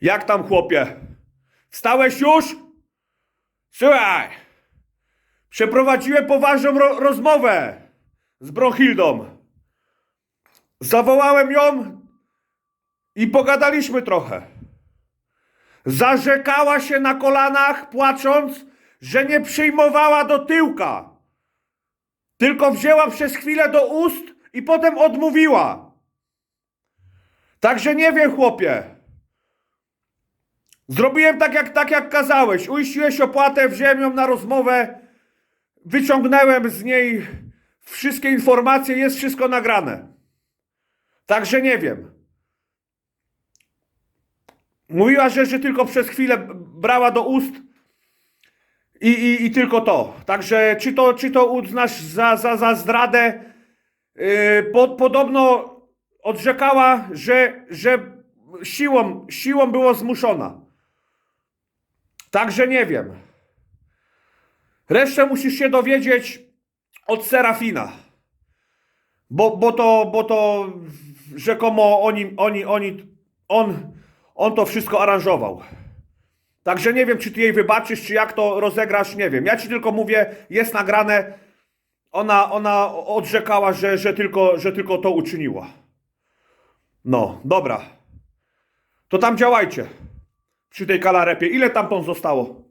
Jak tam, chłopie? Wstałeś już? Słuchaj, przeprowadziłem poważną ro- rozmowę z Brochildą. Zawołałem ją i pogadaliśmy trochę. Zarzekała się na kolanach, płacząc, że nie przyjmowała do tyłka. Tylko wzięła przez chwilę do ust i potem odmówiła. Także nie wiem, chłopie. Zrobiłem tak jak, tak, jak kazałeś. Uiściłeś opłatę, wziąłem ją na rozmowę, wyciągnąłem z niej wszystkie informacje, jest wszystko nagrane. Także nie wiem. Mówiła, że tylko przez chwilę brała do ust i, i, i tylko to. Także czy to, czy to uznasz za, za, za zdradę? Yy, po, podobno odrzekała, że, że siłą, siłą było zmuszona. Także nie wiem. Resztę musisz się dowiedzieć od Serafina. Bo, bo to, bo to rzekomo oni, oni, oni, on, on to wszystko aranżował. Także nie wiem, czy ty jej wybaczysz, czy jak to rozegrasz, nie wiem. Ja ci tylko mówię, jest nagrane. Ona, ona odrzekała, że, że, tylko, że tylko to uczyniła. No, dobra. To tam działajcie. Przy tej kalarepie. Ile tampon zostało?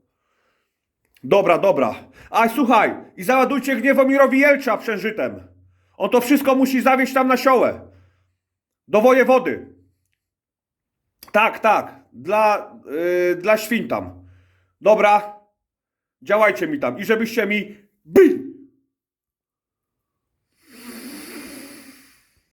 Dobra, dobra. A słuchaj, i załadujcie Gniewomirowi Jelcza przężytem. On to wszystko musi zawieźć tam na siołę. Do wojewody. Tak, tak. Dla, yy, dla świn tam. Dobra. Działajcie mi tam. I żebyście mi byli.